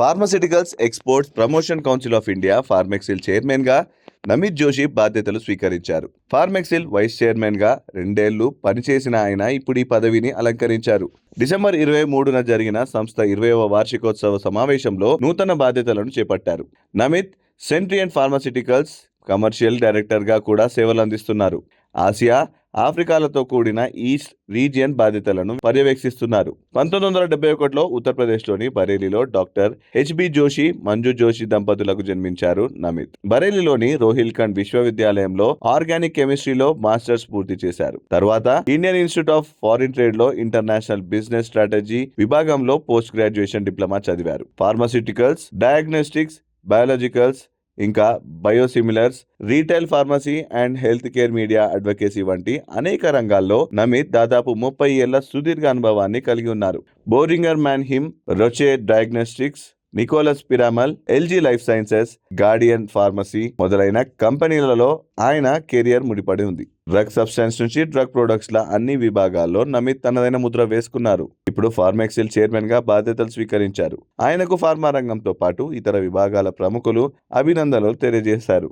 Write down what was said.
Pharmaceuticals exports promotion council of India Pharmexcil చైర్మన్గా నమిత్ జోషి బాధ్యతలు స్వీకరించారు. ఫార్మెక్సిల్ వైస్ చైర్మన్గా రెండేళ్ళు పనిచేసిన ఆయన ఇప్పుడు ఈ పదవిని అలంకరించారు. డిసెంబర్ ఇరవై మూడున జరిగిన సంస్థ ఇరవైవ వార్షికోత్సవ సమావేశంలో నూతన బాధ్యతలను చేపట్టారు. నమిత్ సెంట్రియన్ ఫార్మసిటికల్స్ కమర్షియల్ డైరెక్టర్గా కూడా సేవలు అందిస్తున్నారు. ఆసియా ఆఫ్రికాలతో కూడిన ఈస్ట్ రీజియన్ బాధ్యతలను పర్యవేక్షిస్తున్నారు. పంతొమ్మిది వందల డెబ్బై ఒకటిలో ఉత్తరప్రదేశ్లోని బరేలీలో doctor H B Joshi Manju Joshi దంపతులకు జన్మించారు నమిత్. బరేలీలోని రోహిల్ఖండ్ విశ్వవిద్యాలయంలో ఆర్గానిక్ కెమిస్ట్రీలో మాస్టర్స్ పూర్తి చేశారు. తర్వాత ఇండియన్ ఇన్స్టిట్యూట్ ఆఫ్ ఫారిన్ ట్రేడ్లో ఇంటర్నేషనల్ బిజినెస్ స్ట్రాటజీ విభాగంలో పోస్ట్ గ్రాడ్యుయేషన్ డిప్లొమా చదివారు. ఫార్మాసిటికల్స్ డయాగ్నోస్టిక్స్ బయాలజికల్స్ ఇంకా biosimilars retail pharmacy and health care media advocacy వంటి అనేక రంగాల్లో నమిత్ దాదాపు ముప్పై ఏళ్ళ సుదీర్ఘ అనుభవాన్ని కలిగి ఉన్నారు. Boehringer Mannheim Roche diagnostics Nicholas Piramal LG life sciences guardian pharmacy మొదలైన కంపెనీలలో ఆయన కెరియర్ ముడిపడి ఉంది. డ్రగ్ సబ్స్టెన్స్ నుంచి డ్రగ్ ప్రొడక్ట్స్ ల అన్ని విభాగాల్లో నమిత్ తనదైన ముద్ర వేసుకున్నారు. ఇప్పుడు ఫార్మెక్సిల్ చైర్మన్గా బాధ్యతలు స్వీకరించారు. ఆయనకు ఫార్మా రంగంతో పాటు ఇతర విభాగాల ప్రముఖులు అభినందనలు తెలియజేశారు.